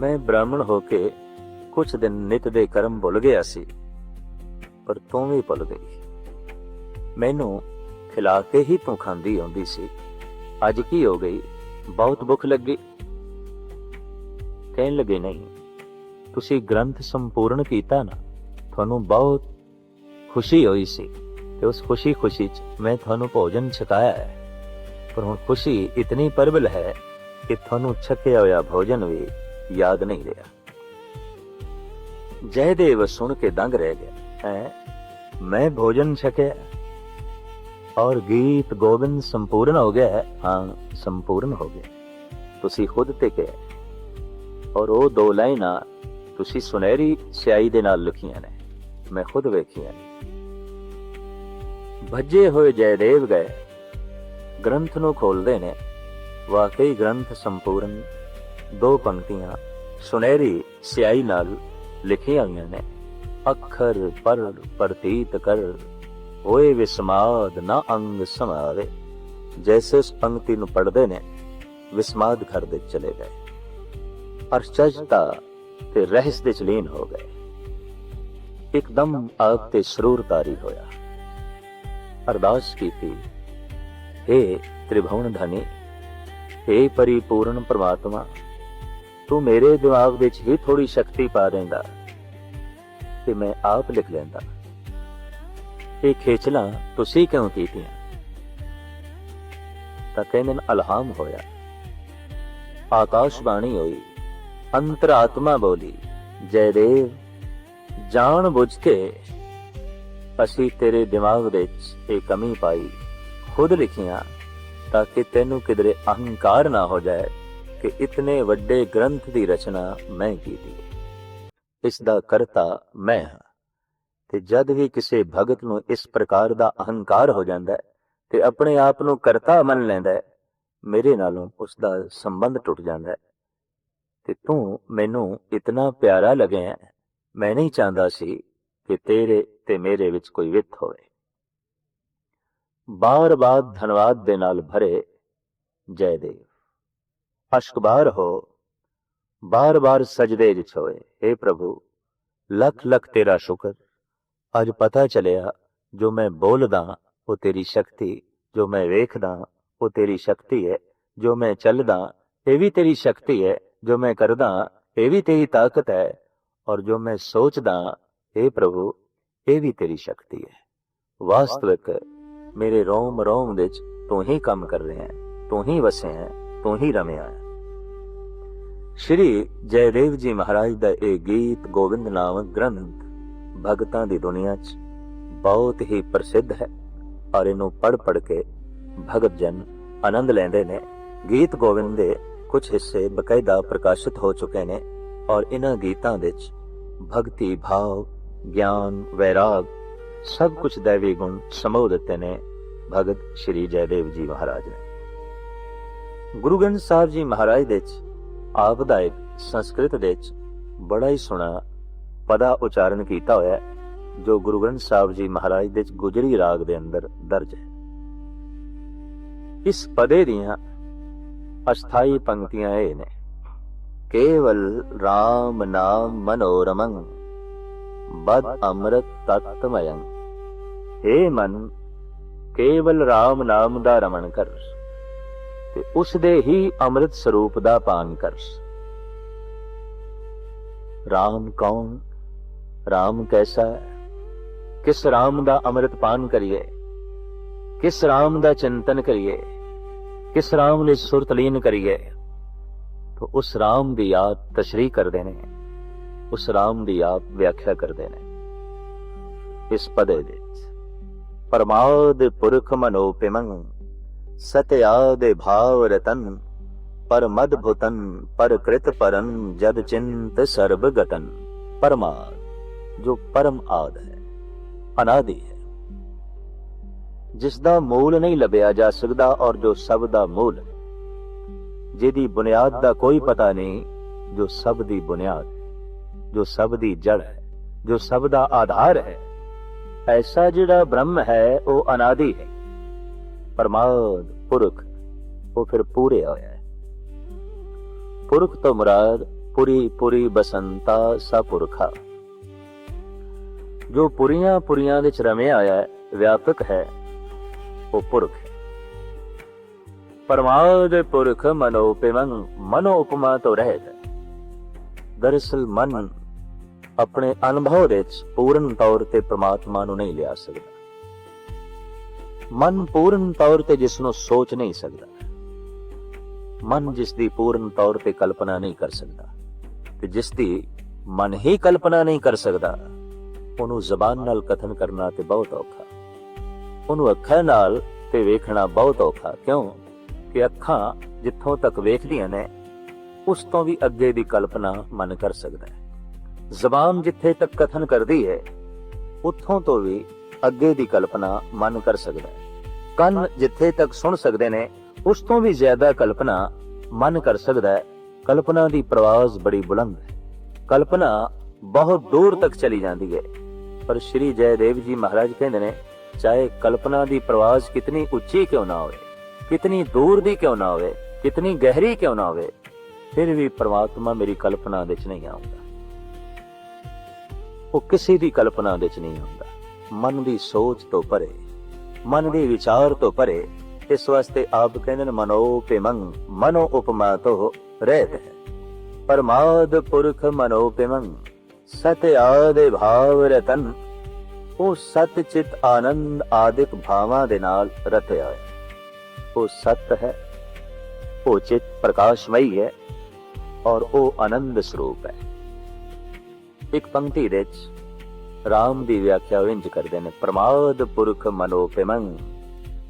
ਮੈਂ ਬ੍ਰਾਹਮਣ ਹੋ ਕੇ ਕੁਝ ਦਿਨ ਨਿਤ ਦੇ ਕਰਮ ਭੁੱਲ ਗਿਆ ਸੀ, ਪਰ ਤੂੰ ਵੀ ਭੁੱਲ ਗਈ। ਮੈਨੂੰ ਖਿਲਾ ਕੇ ਹੀ ਤੂੰ ਖਾਂਦੀ ਆਉਂਦੀ ਸੀ। ਅੱਜ ਕੀ ਹੋ ਗਈ? ਬਹੁਤ ਭੁੱਖ ਲੱਗੀ। ਕਹਿਣ ਲੱਗੇ, ਨਹੀਂ, ਤੁਸੀਂ ਗ੍ਰੰਥ ਸੰਪੂਰਨ ਕੀਤਾ ਨਾ, ਤੁਹਾਨੂੰ ਬਹੁਤ ਖੁਸ਼ੀ ਹੋਈ ਸੀ। ਤੇ ਉਸ ਖੁਸ਼ੀ ਖੁਸ਼ੀ ਚ ਮੈਂ ਤੁਹਾਨੂੰ ਭੋਜਨ ਛਕਾਇਆ ਹੈ। ਪਰ ਹੁਣ ਖੁਸ਼ੀ ਇਤਨੀ ਪਰਬਲ ਹੈ ਕਿ ਤੁਹਾਨੂੰ ਛਕਿਆ ਹੋਇਆ ਭੋਜਨ ਵੀ ਯਾਦ ਨਹੀਂ ਰਿਹਾ। ਜੈਦੇਵ ਸੁਣ ਕੇ ਦੰਗ ਰਹਿ ਗਿਆ। ਹੈ? ਮੈਂ ਭੋਜਨ ਛਕਿਆ। ਔਰ ਗੀਤ ਗੋਬਿੰਦ ਸੰਪੂਰਨ ਹੋ ਗਿਆ। ਹੈ ਹਾਂ, ਸੰਪੂਰਨ ਹੋ ਗਿਆ। ਤੁਸੀਂ ਖੁਦ ਤੇ ਕਿਹਾ। ਔਰ ਉਹ ਦੋ ਲਾਈਨਾਂ ਤੁਸੀਂ ਸੁਨਹਿਰੀ ਸਿਆਹੀ ਦੇ ਨਾਲ ਲਿਖੀਆਂ ਨੇ। ਮੈਂ ਖੁਦ ਵੇਖੀਆਂ ਨੇ। ਭੱਜੇ ਹੋਏ ਜੈਦੇਵ ਗਏ। ਗ੍ਰੰਥ ਨੂੰ ਖੋਲਦੇ ਨੇ। ਵਾਕਈ ਗ੍ਰੰਥ ਸੰਪੂਰਨ ਦੋ ਪੰਕਤੀਆਂ ਸੁਨਹਿਰੀ ਸਿਆਹੀ ਨਾਲ ਲਿਖੀਆਂ ਹੋਈਆਂ ਨੇ। ਅੱਖਰ ਪਰ ਪ੍ਰਤੀਤ ਕਰ, ਹੋਏ ਵਿਸਮਾਦ ਨਾ ਅੰਗ ਸਮਾਵੇ। ਜੈਸੇ ਉਸ ਪੰਕਤੀ ਨੂੰ ਪੜ੍ਹਦੇ ਨੇ, ਵਿਸਮਾਦ ਕਰਦੇ ਚਲੇ ਗਏ। ਅਰਚਜਤਾ ਤੇ ਰਹਿਸ ਦੇ ਚਲੀਨ ਹੋ ਗਏ। ਇੱਕਦਮ ਆਪ ਤੇ ਸਰੂਰ ਤਾਰੀ ਹੋਇਆ। ਅਰਦਾਸ ਕੀਤੀ। हे ਤ੍ਰਿਭਵਨ ਧਨੀ हे ਪਰਿਪੂਰਨ ਪ੍ਰਮਾਤਮਾ, ਤੂੰ ਮੇਰੇ ਦਿਮਾਗ ਵਿੱਚ ਹੀ ਥੋੜੀ ਸ਼ਕਤੀ ਪਾ ਦੇਂਦਾ ਤੇ ਮੈਂ ਆਪ ਲਿਖ ਲੈਂਦਾ। ਇਹ ਖੇਚਲਾ, ਤੁਸੀਂ ਕਿਉਂ ਕੀਤੀਆਂ? ਤਾਂ ਕਹਿੰਦੇ ਅਲਹਾਮ ਹੋਇਆ। ਆਕਾਸ਼ ਬਾਣੀ ਹੋਈ, ਅੰਤਰਾਤਮਾ ਬੋਲੀ, ਜੈ ਦੇਵ, ਜਾਣ ਬੁੱਝ ਕੇ ਅਸੀਂ ਤੇਰੇ ਦਿਮਾਗ ਵਿੱਚ ਇਹ ਕਮੀ ਪਾਈ, ਖੁਦ ਲਿਖੀਆਂ, ਤਾਂ ਕਿ ਤੈਨੂੰ ਕਿਧਰੇ ਅਹੰਕਾਰ ਨਾ ਹੋ ਜਾਏ ਕਿ ਇਤਨੇ ਵੱਡੇ ਗ੍ਰੰਥ ਦੀ ਰਚਨਾ ਮੈਂ ਕੀਤੀ। ਇਸ ਦਾ ਕਰਤਾ ਮੈਂ ਹਾਂ। ਤੇ ਜਦ ਵੀ ਕਿਸੇ ਭਗਤ ਨੂੰ ਇਸ ਪ੍ਰਕਾਰ ਦਾ ਅਹੰਕਾਰ ਹੋ ਜਾਂਦਾ ਹੈ ਤੇ ਆਪਣੇ ਆਪ ਨੂੰ ਕਰਤਾ ਮੰਨ ਲੈਂਦਾ ਹੈ, ਮੇਰੇ ਨਾਲੋਂ ਉਸ ਦਾ ਸੰਬੰਧ ਟੁੱਟ ਜਾਂਦਾ ਹੈ। ਤੇ ਤੂੰ ਮੈਨੂੰ ਇਤਨਾ ਪਿਆਰਾ ਲੱਗਿਆ ਮੈਂ ਨਹੀਂ ਚਾਹੁੰਦਾ ਸੀ ਕਿ ਤੇਰੇ ਤੇ ਮੇਰੇ ਵਿੱਚ ਕੋਈ ਵਿਤ ਹੋਵੇ ਬਾਰ-ਬਾਰ ਧੰਨਵਾਦ ਦੇ ਨਾਲ ਭਰੇ ਜੈ ਦੇਵ ਅਸ਼ਕਬਾਰ ਹੋ ਬਾਰ-ਬਾਰ ਸਜਦੇ ਵਿੱਚ ਹੋਏ हे ਪ੍ਰਭੂ ਲੱਖ ਲੱਖ ਤੇਰਾ ਸ਼ੁਕਰ ਅੱਜ ਪਤਾ ਚੱਲਿਆ ਜੋ ਮੈਂ ਬੋਲਦਾ ਉਹ ਤੇਰੀ ਸ਼ਕਤੀ ਜੋ ਮੈਂ ਵੇਖਦਾ ਉਹ ਤੇਰੀ ਸ਼ਕਤੀ ਹੈ ਜੋ ਮੈਂ ਚੱਲਦਾ ਇਹ ਵੀ ਤੇਰੀ ਸ਼ਕਤੀ ਹੈ ਜੋ ਮੈਂ ਕਰਦਾ ਇਹ ਵੀ ਤੇਰੀ ਤਾਕਤ ਹੈ ਔਰ ਜੋ ਮੈਂ ਸੋਚਦਾ हे ਪ੍ਰਭੂ ਇਹ ਵੀ ਤੇਰੀ ਸ਼ਕਤੀ ਹੈ ਵਾਸਤਵਿਕ ਮੇਰੇ ਰੋਮ ਰੋਮ ਵਿੱਚ ਤੂੰ ਹੀ ਕੰਮ ਕਰ ਰਿਹਾ ਹੈ ਤੂੰ ਹੀ ਵਸਿਆ ਹੈ ਤੂੰ ਹੀ ਰਮਿਆ ਹੈ ਸ਼੍ਰੀ ਜੈਦੇਵ ਜੀ ਮਹਾਰਾਜ ਦਾ ਇਹ ਗੀਤ ਗੋਬਿੰਦ ਨਾਮਕ ਗ੍ਰੰਥ ਭਗਤਾਂ ਦੀ ਦੁਨੀਆ 'ਚ ਬਹੁਤ ਹੀ ਪ੍ਰਸਿੱਧ ਹੈ ਔਰ ਇਹਨੂੰ ਪੜ੍ਹ ਪੜ੍ਹ ਕੇ ਭਗਤ ਜਨ ਆਨੰਦ ਲੈਂਦੇ ਨੇ। ਗੀਤ ਗੋਬਿੰਦ ਦੇ ਕੁਝ ਹਿੱਸੇ ਬਕਾਇਦਾ ਪ੍ਰਕਾਸ਼ਿਤ ਹੋ ਚੁੱਕੇ ਨੇ। ਔਰ ਇਹਨਾਂ ਗੀਤਾਂ ਵਿੱਚ ਭਗਤੀ ਭਾਵ ਗਿਆਨ, ਵੈਰਾਗ, ਸਭ ਕੁਝ ਦੇਵੀ ਗੁਣ ਸਮੋ ਦਿੱਤੇ ਨੇ ਭਗਤ ਸ਼੍ਰੀ ਜੈਦੇਵ ਜੀ ਮਹਾਰਾਜ ਨੇ। ਗੁਰੂ ਗ੍ਰੰਥ ਸਾਹਿਬ ਜੀ ਮਹਾਰਾਜ ਦੇ ਵਿੱਚ ਆਪ ਦਾ ਇੱਕ ਸੰਸਕ੍ਰਿਤ ਦੇ ਵਿੱਚ ਬੜਾ ਹੀ ਸੋਹਣਾ ਪਦਾ ਉਚਾਰਨ ਕੀਤਾ ਹੋਇਆ ਜੋ ਗੁਰੂ ਗ੍ਰੰਥ ਸਾਹਿਬ ਜੀ ਮਹਾਰਾਜ ਦੇ ਵਿੱਚ ਗੁਜਰੀ ਰਾਗ ਦੇ ਅੰਦਰ ਦਰਜ ਹੈ। ਇਸ ਪਦੇ ਦੀਆਂ ਅਸਥਾਈ ਪੰਕਤੀਆਂ ਇਹ ਨੇ, ਕੇਵਲ RAM ਨਾਮ ਮਨੋਰਮੰ ਬਦ ਅੰਮ੍ਰਿਤ ਤਤਮਯੰ हे ਮਨ ਕੇਵਲ RAM ਨਾਮ ਦਾ ਰਮਣ ਕਰ ਤੇ ਉਸ ਦੇ ਹੀ ਅੰਮ੍ਰਿਤ ਸਰੂਪ ਦਾ ਪਾਨ ਕਰ RAM ਕੌਣ RAM ਕੈਸਾ ਹੈ ਕਿਸ RAM ਦਾ ਅੰਮ੍ਰਿਤ ਪਾਨ ਕਰੀਏ ਕਿਸ RAM ਦਾ ਚਿੰਤਨ ਕਰੀਏ ਕਿਸ RAM ਲਈ ਸੁਰਤ ਲੀਨ ਕਰੀਏ ਤੋ ਉਸ RAM ਦੀ ਯਾਦ ਤਸ਼ਰੀਹ ਕਰਦੇ ਨੇ ਉਸ ਰਾਮ ਦੀ ਆਪ ਵਿਆਖਿਆ ਕਰਦੇ ਨੇ। ਇਸ ਪਦੇ ਵਿੱਚ, ਪਰਮਾਦ ਪੁਰਖ ਮਨੋਪਿਮੰ ਸਤਿਆਦ ਭਾਵ ਰਤਨ, ਪਰ ਮਦ ਭੁਤਨ, ਪਰ ਕ੍ਰਿਤ ਜਦ ਚਿੰਤ ਸਰਬ ਗਤਨ। ਪਰਮਾਦ, ਜੋ ਪਰਮ ਆਦ ਹੈ, ਅਨਾਦਿ ਹੈ। ਜਿਸ ਦਾ ਮੂਲ ਨਹੀਂ ਲੱਭਿਆ ਜਾ ਸਕਦਾ ਔਰ ਜੋ ਸਭ ਦਾ ਮੂਲ ਹੈ, ਜਿਹਦੀ ਬੁਨਿਆਦ ਦਾ ਕੋਈ ਪਤਾ ਨਹੀਂ, ਜੋ ਸਭ ਦੀ ਬੁਨਿਆਦ ਜੋ ਸਭ ਦੀ ਜੜ ਹੈ, ਜੋ ਸਭ ਦਾ ਆਧਾਰ ਹੈ, ਐਸਾ ਜਿਹੜਾ ਬ੍ਰਹਮ ਹੈ, ਉਹ ਅਨਾਦਿ ਹੈ। ਪਰਮਾਦ ਪੁਰਖ, ਉਹ ਫਿਰ ਪੂਰੇ ਹੋਇਆ ਹੈ। ਪੁਰਖ ਤੋਂ ਮੁਰਾਦ, ਪੁਰੀ ਪੁਰੀ ਬਸੰਤਾ ਸਪੁਰਖਾ ਜੋ ਪੁਰੀਆਂ ਪੁਰੀਆਂ ਵਿੱਚ ਰਮਿਆ ਆਇਆ ਹੈ, ਵਿਆਪਕ ਹੈ, ਉਹ ਪੁਰਖ ਹੈ। ਪਰਮਾਦ ਪੁਰਖ ਮਨੋਪਿਮੰ, ਮਨੋਪਮਾ ਤੋਂ ਰਹਿਤ ਹੈ। ਦਰਅਸਲ ਮਨ ਆਪਣੇ ਅਨੁਭਵ ਵਿੱਚ ਪੂਰਨ ਤੌਰ ਤੇ ਪ੍ਰਮਾਤਮਾ ਨੂੰ ਨਹੀਂ ਲਿਆ ਸਕਦਾ। ਮਨ ਪੂਰਨ ਤੌਰ ਤੇ ਜਿਸ ਨੂੰ ਸੋਚ ਨਹੀਂ ਸਕਦਾ। ਮਨ ਜਿਸ ਦੀ ਪੂਰਨ ਤੌਰ ਤੇ ਕਲਪਨਾ ਨਹੀਂ ਕਰ ਸਕਦਾ ਤੇ ਜਿਸ ਦੀ ਮਨ ਹੀ ਕਲਪਨਾ ਨਹੀਂ ਕਰ ਸਕਦਾ, ਉਹਨੂੰ ਜ਼ਬਾਨ ਨਾਲ ਕਥਨ ਕਰਨਾ ਤੇ ਬਹੁਤ ਔਖਾ। ਉਹਨੂੰ ਅੱਖਾਂ ਨਾਲ ਤੇ ਵੇਖਣਾ ਬਹੁਤ ਔਖਾ। ਕਿਉਂ? ਕਿ ਅੱਖਾਂ ਜਿੱਥੋਂ ਤੱਕ ਵੇਖਦੀਆਂ ਨੇ ਉਸ ਤੋਂ ਵੀ ਅੱਗੇ ਦੀ ਕਲਪਨਾ ਮਨ ਕਰ ਸਕਦਾ ਹੈ। ਜ਼ਬਾਨ ਜਿੱਥੇ ਤੱਕ ਕਥਨ ਕਰਦੀ ਹੈ, ਉੱਥੋਂ ਤੋਂ ਵੀ ਅੱਗੇ ਦੀ ਕਲਪਨਾ ਮਨ ਕਰ ਸਕਦਾ ਹੈ। ਕੰਨ ਜਿੱਥੇ ਤੱਕ ਸੁਣ ਸਕਦੇ ਨੇ, ਉਸ ਤੋਂ ਵੀ ਜ਼ਿਆਦਾ ਕਲਪਨਾ ਮਨ ਕਰ ਸਕਦਾ ਹੈ। ਕਲਪਨਾ ਦੀ ਪ੍ਰਵਾਜ਼ ਬੜੀ ਬੁਲੰਦ ਹੈ। ਕਲਪਨਾ ਬਹੁਤ ਦੂਰ ਤੱਕ ਚਲੀ ਜਾਂਦੀ ਹੈ। ਪਰ ਸ਼੍ਰੀ ਜੈਦੇਵ ਜੀ ਮਹਾਰਾਜ ਕਹਿੰਦੇ ਨੇ, ਚਾਹੇ ਕਲਪਨਾ ਦੀ ਪ੍ਰਵਾਜ਼ ਕਿਤਨੀ ਉੱਚੀ ਕਿਉਂ ਨਾ ਹੋਵੇ, ਕਿਤਨੀ ਦੂਰ ਦੀ ਕਿਉਂ ਨਾ ਹੋਵੇ, ਕਿਤਨੀ ਗਹਿਰੀ ਕਿਉਂ ਨਾ ਹੋਵੇ ਫਿਰ ਵੀ ਪ੍ਰਮਾਤਮਾ ਮੇਰੀ ਕਲਪਨਾ ਦੇ ਵਿੱਚ ਨਹੀਂ ਆਉਂਦਾ। ਉਹ ਕਿਸੇ ਦੀ ਕਲਪਨਾ ਦੇ ਵਿੱਚ ਨਹੀਂ ਆਉਂਦਾ। ਮਨ ਦੀ ਸੋਚ ਤੋਂ ਪਰੇ, ਮਨ ਦੇ ਵਿਚਾਰ ਤੋਂ ਪਰੇ, ਇਸ ਵਾਸਤੇ ਆਪ ਕਹਿੰਦੇ ਨੇ, ਮਨੋ ਪਿਮੰ ਮਨੋ ਉਪਮਾ ਤੋਂ ਰਹਿਤ ਹੈ। ਪਰਮਾਦ ਪੁਰਖ ਮਨੋਪਿਮੰ ਸਤ ਆਦੇ ਭਾਵ ਰਤਨ। ਉਹ ਸਤ ਚਿਤ ਆਨੰਦ ਆਦਿਕ ਭਾਵਾਂ ਦੇ ਨਾਲ ਰਤਿਆ ਹੈ। ਉਹ ਸਤ ਹੈ, ਉਹ ਚਿਤ ਪ੍ਰਕਾਸ਼ਮਈ ਹੈ। ਔਰ ਉਹ ਆਨੰਦ ਸਰੂਪ ਹੈ। ਇੱਕ ਪੰਕਤੀ ਦੇ ਵਿੱਚ ਰਾਮ ਦੀ ਵਿਆਖਿਆ ਇੰਜ ਕਰਦੇ ਨੇ, ਪ੍ਰਮਾਦ ਪੁਰਖ ਮਨੋਪਿਮੰ,